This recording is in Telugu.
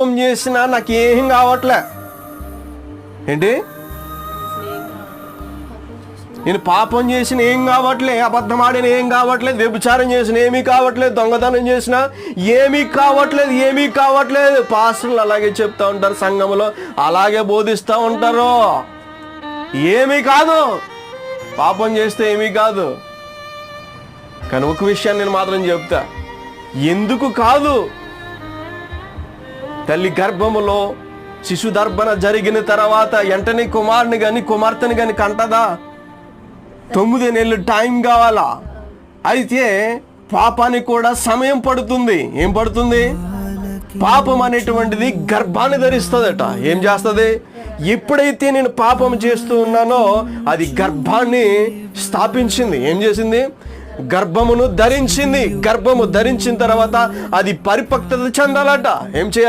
పాపం చేసినా నాకేం కావట్లే. ఏంటి? నేను పాపం చేసిన ఏం కావట్లే అబద్ధం ఆడిన ఏం కావట్లేదు వ్యభిచారం చేసిన ఏమీ కావట్లేదు దొంగతనం చేసిన ఏమీ కావట్లేదు ఏమీ కావట్లేదు. పాస్టర్లు అలాగే చెప్తా ఉంటారు సంఘంలో అలాగే బోధిస్తూ ఉంటారు. ఏమీ కాదు. పాపం చేస్తే ఏమీ కాదు. కానీ ఒక విషయాన్ని నేను మాత్రం చెప్తా. ఎందుకు కాదు? తల్లి గర్భములో శిశు దర్భన జరిగిన తర్వాత వెంటనే కుమారుని కానీ కుమార్తెని కానీ కంటదా? తొమ్మిది నెలలు టైం కావాలా? అయితే పాపానికి కూడా సమయం పడుతుంది. ఏం పడుతుంది? పాపం అనేటువంటిది గర్భాన్ని ధరిస్తుందట. ఏం చేస్తుంది? ఎప్పుడైతే నేను పాపం చేస్తూ ఉన్నానో అది గర్భాన్ని స్థాపించింది. ఏం చేసింది? గర్భమును ధరించింది. గర్భము ధరించిన తర్వాత అది పరిపక్వత చెందాలట. ఏం చేయాలి?